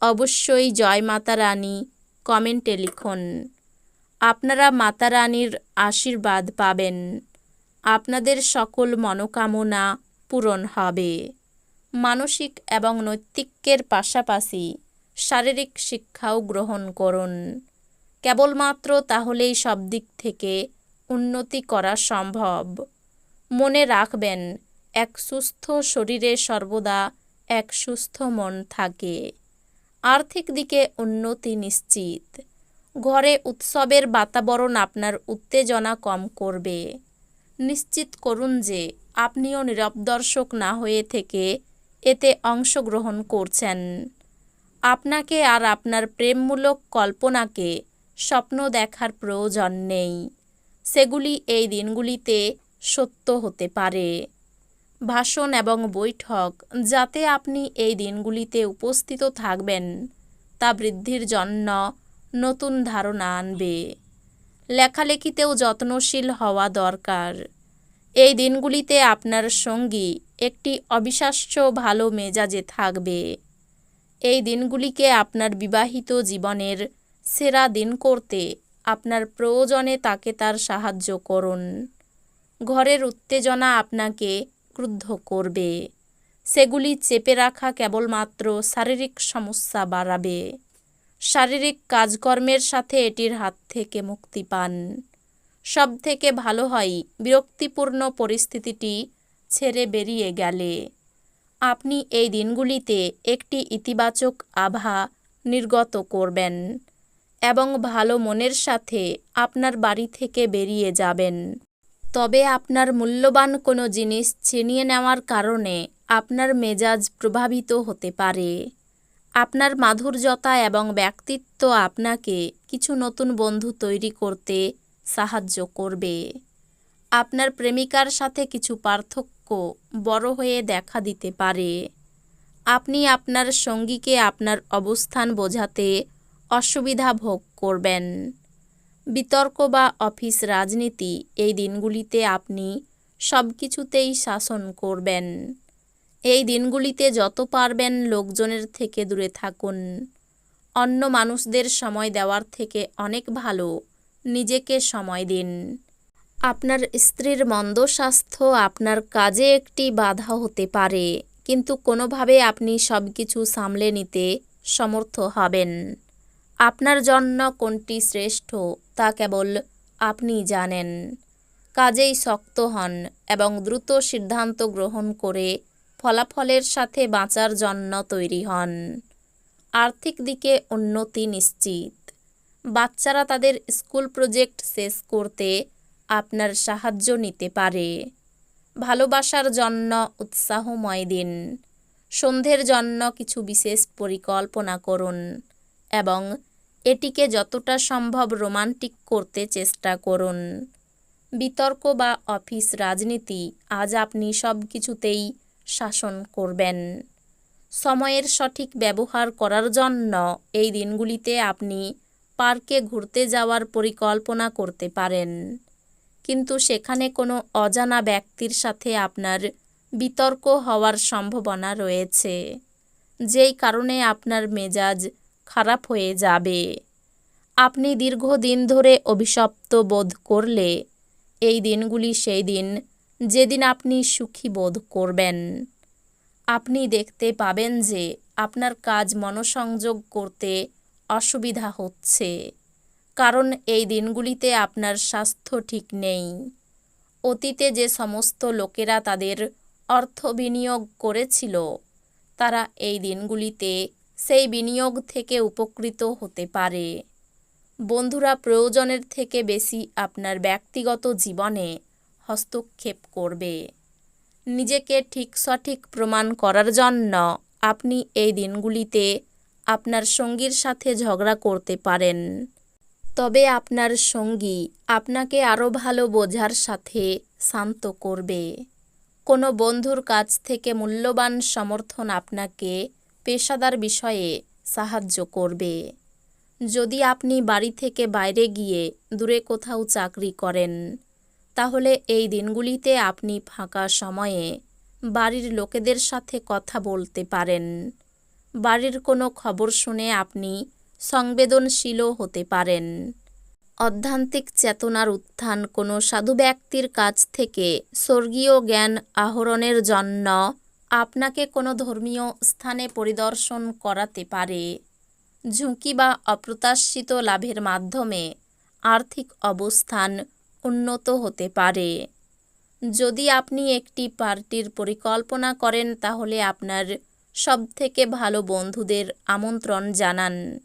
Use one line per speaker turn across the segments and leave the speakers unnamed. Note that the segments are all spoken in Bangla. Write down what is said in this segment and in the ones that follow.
অবশ্যই জয় মাতা রানী কমেন্টে লিখুন। আপনারা মাতা রানীর আশীর্বাদ পাবেন। আপনাদের সকল মনোকামনা পূরণ হবে। মানসিক এবং নৈতিকের পাশাপাশি শারীরিক শিক্ষাও গ্রহণ করুন। কেবলমাত্র তাহলেই সব দিক থেকে উন্নতি করা সম্ভব। মনে রাখবেন, এক সুস্থ শরীরে সর্বদা এক সুস্থ মন থাকে। আর্থিক দিকে উন্নতি নিশ্চিত। ঘরে উৎসবের বাতাবরণ আপনার উত্তেজনা কম করবে। নিশ্চিত করুন যে আপনিও নিরবদর্শক না হয়ে থেকে এতে অংশগ্রহণ করছেন। আপনাকে আর আপনার প্রেমমূলক কল্পনাকে স্বপ্ন দেখার প্রয়োজন নেই। সেগুলি এই দিনগুলিতে সত্য হতে পারে। ভাষণ এবং বৈঠক যাতে আপনি এই দিনগুলিতে উপস্থিত থাকবেন, তা বৃদ্ধির জন্য নতুন ধারণা আনবে। লেখালেখিতেও যত্নশীল হওয়া দরকার। এই দিনগুলিতে আপনার সঙ্গী একটি অবিশ্বাস্য ভালো মেজাজে থাকবে। এই দিনগুলিকে আপনার বিবাহিত জীবনের সেরা দিন করতে আপনার প্রয়োজনে তাকে তার সাহায্য করুন। ঘরের উত্তেজনা আপনাকে ক্রুদ্ধ করবে। সেগুলি চেপে রাখা কেবলমাত্র শারীরিক সমস্যা বাড়াবে। শারীরিক কাজকর্মের সাথে এটির হাত থেকে মুক্তি পান। সব থেকে ভালো হয় বিরক্তিপূর্ণ পরিস্থিতিটি ছেড়ে বেরিয়ে গেলে। আপনি এই দিনগুলিতে একটি ইতিবাচক আভা নির্গত করবেন এবং ভালো মনের সাথে আপনার বাড়ি থেকে বেরিয়ে যাবেন। তবে আপনার মূল্যবান কোনো জিনিস ছিনিয়ে নেওয়ার কারণে আপনার মেজাজ প্রভাবিত হতে পারে। আপনার মাধুর্যতা এবং ব্যক্তিত্ব আপনাকে কিছু নতুন বন্ধু তৈরি করতে সাহায্য করবে। আপনার প্রেমিকার সাথে কিছু পার্থক্য বড় হয়ে দেখা দিতে পারে। আপনি আপনার সঙ্গীকে আপনার অবস্থান বোঝাতে অসুবিধা ভোগ করবেন। বিতর্ক বা অফিস রাজনীতি এই দিনগুলিতে আপনি সব কিছুতেই শাসন করবেন। এই দিনগুলিতে যত পারবেন লোকজনের থেকে দূরে থাকুন। অন্য মানুষদের সময় দেওয়ার থেকে অনেক ভালো, নিজেকে সময় দিন। আপনার স্ত্রীর মন্দ স্বাস্থ্য আপনার কাজে একটি বাধা হতে পারে, কিন্তু কোনোভাবে আপনি সব কিছু সামলে নিতে সমর্থ হবেন। আপনার জন্য কোনটি শ্রেষ্ঠ তা কেবল আপনি জানেন। কাজেই শক্ত হন এবং দ্রুত সিদ্ধান্ত গ্রহণ করে ফলাফলের সাথে বাঁচার জন্য তৈরি হন। আর্থিক দিকে উন্নতি নিশ্চিত। বাচ্চারা তাদের স্কুল প্রজেক্ট শেষ করতে আপনার সাহায্য নিতে পারে। ভালোবাসার জন্য উৎসাহময় দিন। সন্ধ্যের জন্য কিছু বিশেষ পরিকল্পনা করুন এবং এটিকে যতটা সম্ভব রোমান্টিক করতে চেষ্টা করুন। বিতর্ক বা অফিস রাজনীতি আজ আপনি সব কিছুতেই শাসন করবেন। সময়ের সঠিক ব্যবহার করার জন্য এই দিনগুলিতে আপনি পার্কে ঘুরতে যাওয়ার পরিকল্পনা করতে পারেন। কিন্তু সেখানে কোনো অজানা ব্যক্তির সাথে আপনার বিতর্ক হওয়ার সম্ভাবনা রয়েছে। যেই কারণে আপনার মেজাজ খারাপ হয়ে যাবে। আপনি দীর্ঘদিন ধরে অভিশপ্ত বোধ করলে, এই দিনগুলি সেই দিন যেদিন আপনি সুখী বোধ করবেন। আপনি দেখতে পাবেন যে আপনার কাজ মনোসংযোগ করতে অসুবিধা হচ্ছে, কারণ এই দিনগুলিতে আপনার স্বাস্থ্য ঠিক নেই। অতীতে যে সমস্ত লোকেরা তাদের অর্থ বিনিয়োগ করেছিল, তারা এই দিনগুলিতে সেই বিনিয়োগ থেকে উপকৃত হতে পারে। বন্ধুরা, প্রয়োজনের থেকে বেশি আপনার ব্যক্তিগত জীবনে হস্তক্ষেপ করবে। নিজেকে ঠিক সঠিক প্রমাণ করার জন্য আপনি এই দিনগুলিতে আপনার সঙ্গীর সাথে ঝগড়া করতে পারেন। তবে আপনার সঙ্গী আপনাকে আরও ভালো বোঝার সাথে শান্ত করবে। কোনো বন্ধুর কাছ থেকে মূল্যবান সমর্থন আপনাকে পেশাদার বিষয়ে সাহায্য করবে। যদি আপনি বাড়ি থেকে বাইরে গিয়ে দূরে কোথাও চাকরি করেন, তাহলে এই দিনগুলিতে আপনি ফাঁকা সময়ে বাড়ির লোকেদের সাথে কথা বলতে পারেন। বাড়ির কোনো খবর শুনে আপনি সংবেদনশীলও হতে পারেন। অধ্যান্তিক চেতনার উত্থান কোনো সাধু ব্যক্তির কাছ থেকে স্বর্গীয় জ্ঞান আহরণের জন্য আপনাকে কোনো ধর্মীয় স্থানে পরিদর্শন করাতে পারে, ঝুঁকি বা অপ্রত্যাশিত লাভের মাধ্যমে আর্থিক অবস্থান উন্নত হতে পারে। যদি আপনি একটি পার্টির পরিকল্পনা করেন, তাহলে আপনার সবথেকে ভালো বন্ধুদের আমন্ত্রণ জানান।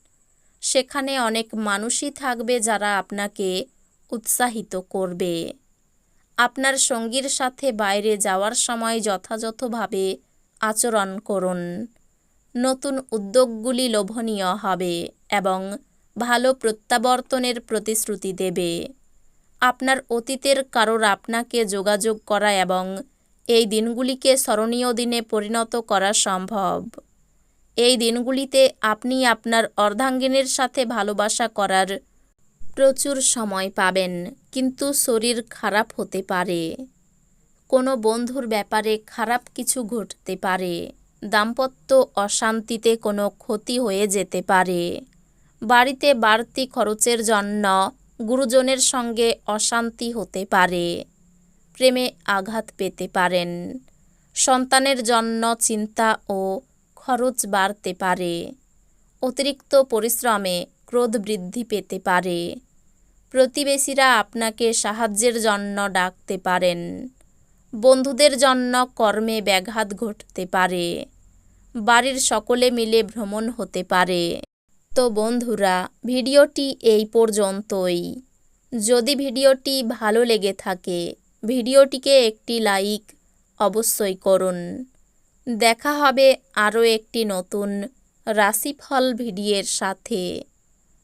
সেখানে অনেক মানুষই থাকবে যারা আপনাকে উৎসাহিত করবে। আপনার সঙ্গীর সাথে বাইরে যাওয়ার সময় যথাযথভাবে আচরণ করুন। নতুন উদ্যোগগুলি লোভনীয় হবে এবং ভালো প্রত্যাবর্তনের প্রতিশ্রুতি দেবে। আপনার অতীতের কারোর আপনাকে যোগাযোগ করা এবং এই দিনগুলিকে স্মরণীয় দিনে পরিণত করা সম্ভব। এই দিনগুলিতে আপনি আপনার অর্ধাঙ্গিনীর সাথে ভালোবাসা করার প্রচুর সময় পাবেন, কিন্তু শরীর খারাপ হতে পারে। কোনো বন্ধুর ব্যাপারে খারাপ কিছু ঘটতে পারে, দাম্পত্য অশান্তিতে কোনো ক্ষতি হয়ে যেতে পারে। বাড়িতে বাড়তি খরচের জন্য গুরুজনের সঙ্গে অশান্তি হতে পারে, প্রেমে আঘাত পেতে পারেন। সন্তানের জন্য চিন্তা ও খরচ বাড়তে পারে। অতিরিক্ত পরিশ্রমে ক্রোধ বৃদ্ধি পেতে পারে। প্রতিবেশীরা আপনাকে সাহায্যের জন্য ডাকতে পারেন। বন্ধুদের জন্য কর্মে ব্যাঘাত ঘটতে পারে। বাড়ির সকলে মিলে ভ্রমণ হতে পারে। তো বন্ধুরা, ভিডিওটি এই পর্যন্তই। যদি ভিডিওটি ভালো লেগে থাকে, ভিডিওটিকে একটি লাইক অবশ্যই করুন। দেখা হবে আরও একটি নতুন রাশিফল ভিডিওর সাথে।